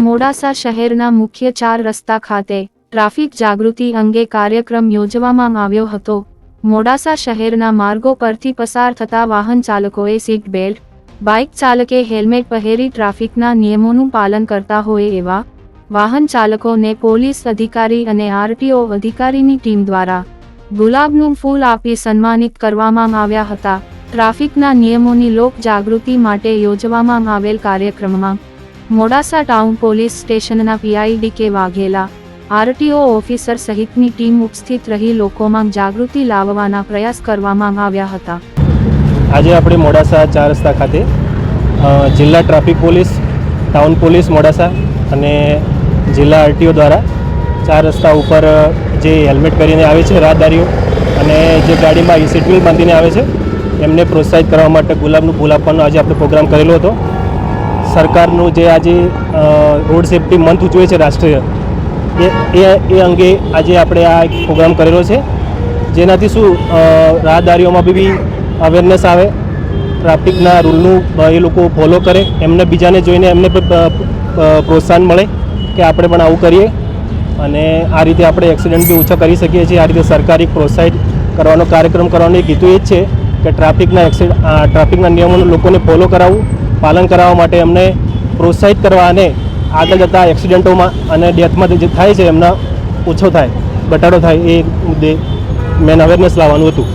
મોડાસા શહેરના મુખ્ય ચાર રસ્તા ખાતે ટ્રાફિક જાગૃતિ અંગે કાર્યક્રમ યોજવામાં આવ્યો હતો. મોડાસા શહેરના માર્ગો પરથી પસાર થતા વાહન ચાલકોએ સીટ બેલ્ટ, બાઇક ચાલકે હેલ્મેટ પહેરી ટ્રાફિકના નિયમોનું પાલન કરતા હોય એવા વાહન ચાલકોને પોલીસ અધિકારી અને આરટીઓ અધિકારીની ટીમ દ્વારા ગુલાબનું ફૂલ આપી સન્માનિત કરવામાં આવ્યા હતા. ટ્રાફિકના નિયમોની લોક જાગૃતિ માટે યોજવામાં આવેલ કાર્યક્રમમાં મોડાસા ટાઉન પોલીસ સ્ટેશનના PI D K Vaghela, RTO officer સહિતની ટીમ ઉપસ્થિત રહી લોકોમાં જાગૃતિ લાવવાના પ્રયાસ કરવામાં આવ્યા હતા. આજે આપણે મોડાસા ચાર રસ્તા ખાતે જિલ્લા traffic police, town police Modasa અને જિલ્લા આરટીઓ દ્વારા ચાર રસ્તા ઉપર જે હેલ્મેટ પહેરીને આવે છે, રાહદારીઓ અને જે ગાડીમાં સીટ બેલ્ટ બાંધીને આવે છે, એમને પ્રોત્સાહિત કરવા માટે ગુલાબનું ફૂલ આપવાનો આજે આપણે પ્રોગ્રામ કરેલો હતો. સરકારનું જે આજે રોડ સેફટી મંથ ઉજવે છે રાષ્ટ્રીય, એ એ અંગે આજે આપણે આ એક પ્રોગ્રામ કરેલો છે. જેનાથી શું રાહદારીઓમાં બી અવેરનેસ આવે ટ્રાફિકના રૂલનું એ લોકો ફોલો કરે, એમને બીજાને જોઈને એમને પ્રોત્સાહન મળે કે આપણે પણ આવું કરીએ. અને આ રીતે આપણે એક્સિડન્ટ બી ઓછા કરી શકીએ છીએ. આ રીતે સરકારી પ્રોત્સાહિત કરવાનો કાર્યક્રમ કરવાનો એક હેતુ એ જ છે કે ટ્રાફિકના એક્સિડ ટ્રાફિકના નિયમોનું લોકોને ફોલો કરાવવું. પાલન કરાવવા માટે એમને પ્રોત્સાહિત કરવા અને આગળ જતા એક્સિડન્ટોમાં અને ડેથમાં જે થાય છે એમના ઓછો થાય, ઘટાડો થાય એ મુદ્દે મેન અવેરનેસ લાવવાનું હતું.